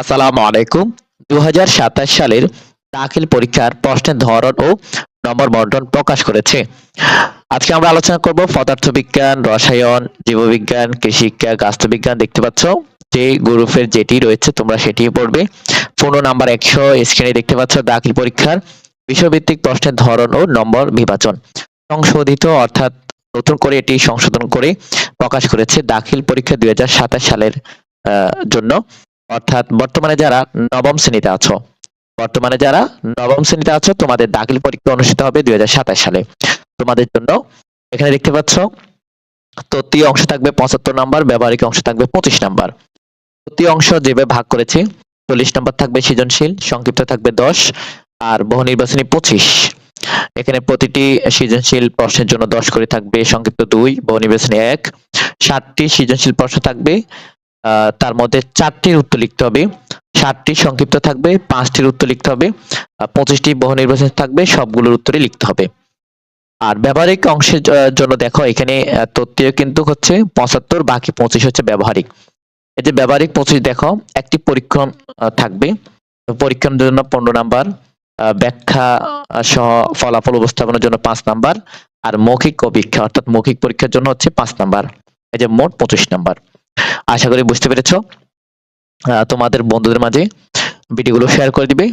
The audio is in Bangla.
আসসালামু আলাইকুম। দু হাজার সাতাশ সালের দাখিল পরীক্ষার প্রশ্নের ধরন ও নম্বর বন্টন প্রকাশ করেছে। আজকে আমরা আলোচনা করব পদার্থবিজ্ঞান, রসায়ন, জীববিজ্ঞান, কৃষিবিজ্ঞান গাছবিজ্ঞান দেখতে পাচ্ছ। যে গ্রুপের যেটি রয়েছে তোমরা সেটি পড়বে। পনেরো নাম্বার একশো, স্ক্রিনে দেখতে পাচ্ছ দাখিল পরীক্ষার বিষয়ভিত্তিক প্রশ্নের ধরন ও নম্বর বিভাজন। সংশোধিত অর্থাৎ নতুন করে এটি সংশোধন করে প্রকাশ করেছে দাখিল পরীক্ষা দুই হাজার সাতাশ সালের জন্য। অর্থাৎ বর্তমানে যারা নবম শ্রেণীতে আছো, বর্তমানে যারা নবম শ্রেণীতে আছো, তোমাদের দাখিল পরীক্ষা অনুষ্ঠিত হবে দুই হাজার সাতাশ সালে। তোমাদের জন্য এখানে দেখতে পাচ্ছ তত্ত্বীয় অংশ থাকবে পঁচাত্তর নাম্বার, ব্যবহারিক অংশ থাকবে পঁচিশ নাম্বার। তত্ত্বীয় অংশ যেভাবে ভাগ করেছে, চল্লিশ নাম্বার থাকবে সৃজনশীল, সংক্ষিপ্ত থাকবে দশ, আর বহু নির্বাচনী পঁচিশ। এখানে প্রতিটি সৃজনশীল প্রশ্নের জন্য দশ করে থাকবে, সংক্ষিপ্ত দুই, বহু নির্বাচনী এক। ষাটটি সৃজনশীল প্রশ্ন থাকবে তার মধ্যে চারটির উত্তর লিখতে হবে। সাতটি সংক্ষিপ্ত থাকবে, পাঁচটির উত্তর লিখতে হবে পঁচিশটি বহু নির্বাচন থাকবে, সবগুলোর উত্তরই লিখতে হবে। আর ব্যবহারিক অংশের জন্য দেখো, এখানে তত্ত্বীয় কিন্তু হচ্ছে পঁচাত্তর, বাকি পঁচিশ হচ্ছে ব্যবহারিক। এই যে ব্যবহারিক পঁচিশ দেখো, একটি পরীক্ষণ থাকবে। পরীক্ষণের জন্য পনেরো নাম্বার ব্যাখ্যা সহ ফলাফল উপস্থাপনের জন্য পাঁচ নাম্বার, আর মৌখিক অভিক্ষা অর্থাৎ মৌখিক পরীক্ষার জন্য হচ্ছে পাঁচ নাম্বার। এই যে মোট পঁচিশ নাম্বার। আশা করি বুঝতে পেরেছ। তোমাদের বন্ধুদের মাঝে ভিডিওগুলো শেয়ার করে দিবে।